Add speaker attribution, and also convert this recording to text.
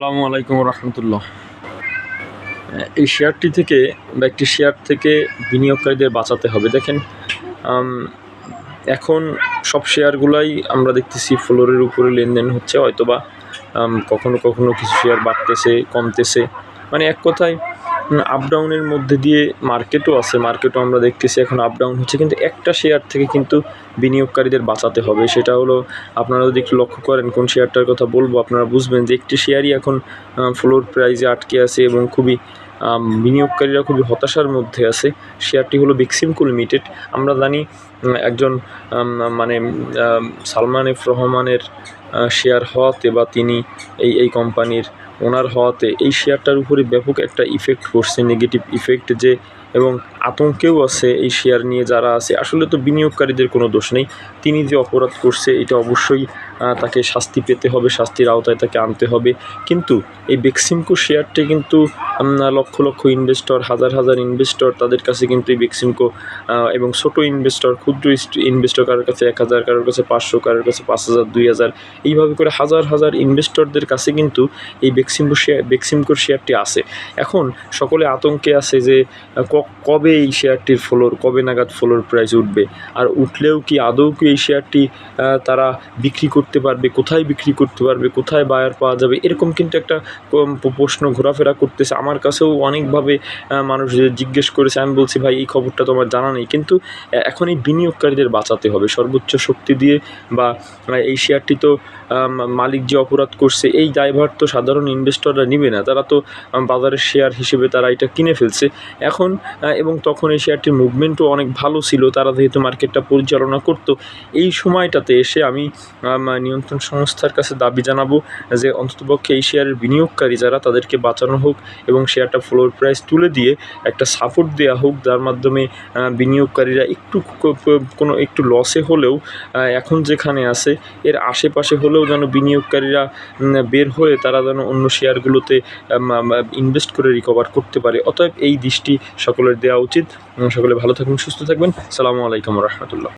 Speaker 1: আসসালামু আলাইকুম রহমতুল্লাহ। এই শেয়ারটি থেকে বা একটি শেয়ার থেকে বিনিয়োগকারীদের বাঁচাতে হবে। দেখেন এখন সব শেয়ারগুলাই আমরা দেখতেছি ফ্লোরের উপরে লেনদেন হচ্ছে, হয়তোবা কখনো কখনো কিছু শেয়ার বাড়তেছে, কমতেছে। মানে এক কথায় আপ ডাউনের মধ্যে দিয়ে মার্কেটও আছে মার্কেটও আমরা দেখতেছি এখন আপ ডাউন হচ্ছে, কিন্তু একটা শেয়ার থেকে কিন্তু বিনিয়োগকারীদের বাঁচাতে হবে। সেটা হলো, আপনারা যদি একটু লক্ষ্য করেন কোন শেয়ারটার কথা বলব, আপনারা বুঝবেন যে একটি শেয়ারই এখন ফ্লোর প্রাইজে আটকে আছে এবং খুবই বিনিয়োগকারীরা খুবই হতাশার মধ্যে আছে। শেয়ারটি হলো বিক্সিমকো লিমিটেড আমরা জানি একজন মানে সালমান এফ রহমানের শেয়ার হওয়াতে বা তিনি এই এই কোম্পানির ওনার হওয়াতে এই শেয়ারটার উপরে ব্যাপক একটা ইফেক্ট পড়ছে নেগেটিভ ইফেক্ট যে, এবং আতঙ্কেও আছে এই শেয়ার নিয়ে যারা আছে। আসলে তো বিনিয়োগকারীদের কোনো দোষ নেই। তিনি যে অপরাধ করছে, এটা অবশ্যই তাকে শাস্তি পেতে হবে, শাস্তির আওতায় তাকে আনতে হবে। কিন্তু এই বেক্সিমকো শেয়ারটি কিন্তু লক্ষ লক্ষ ইনভেস্টর হাজার হাজার ইনভেস্টর তাদের কাছে কিন্তু এই বেক্সিমকো এবং ছোট ইনভেস্টর ক্ষুদ্র ইনভেস্টর কারোর কাছে এক হাজার, কারোর কাছে পাঁচশো, কারোর কাছে পাঁচ হাজার, দুই হাজার, এইভাবে করে হাজার হাজার ইনভেস্টরদের কাছে কিন্তু এই বেক্সিমকো শেয়ার বেক্সিমকোর শেয়ারটি আছে। এখন সকলে আতঙ্কে আছে যে কবে এই শেয়ারটির ফ্লোর কবে নাগাদ ফ্লোর প্রাইস উঠবে? আর উঠলেও কি আদৌ কি এই শেয়ারটি তারা বিক্রি করতে পারবে? কোথায় বিক্রি করতে পারবে? কোথায় বায়ার পাওয়া যাবে? এরকম কিন্তু একটা প্রশ্ন ঘোরাফেরা করতেছে। আমার কাছেও অনেকভাবে মানুষ জিজ্ঞেস করেছে, আমি বলছি, ভাই, এই খবরটা তো আমার জানা নেই। কিন্তু এখন এই বিনিয়োগকারীদের বাঁচাতে হবে। সর্বোচ্চ শক্তি দিয়ে বা এই শেয়ারটি তো মালিক যে অপরাধ করছে, এই দায়ভার তো সাধারণ ইনভেস্টররা নিবে না। তারা তো বাজারের শেয়ার হিসেবে তারা এটা কিনে ফেলছে। এখন এবং তখন এই শেয়ারটির মুভমেন্টও অনেক ভালো ছিল। তারা যেহেতু মার্কেটটা পরিচালনা করতো, এই সময়টাতে এসে আমি নিয়ন্ত্রণ সংস্থার কাছে দাবি জানাব যে, অন্ততপক্ষে এই শেয়ারের বিনিয়োগকারী যারা, তাদেরকে বাঁচানো হোক এবং শেয়ারটা ফ্লোর প্রাইস তুলে দিয়ে একটা সাপোর্ট দেওয়া হোক। যার মাধ্যমে বিনিয়োগকারীরা একটু কোনো একটু লসে হলেও এখন যেখানে আছে, এর আশেপাশে হলেও যেন বিনিয়োগকারীরা বের হয়ে তারা যেন অন্য শেয়ারগুলোতে ইনভেস্ট করে রিকভার করতে পারে। অতএব এই দৃষ্টি সকলের দেওয়া উচিত। সকলে ভালো থাকবেন সুস্থ থাকবেন। সালামু আলাইকুম রহমতুল্লাহ।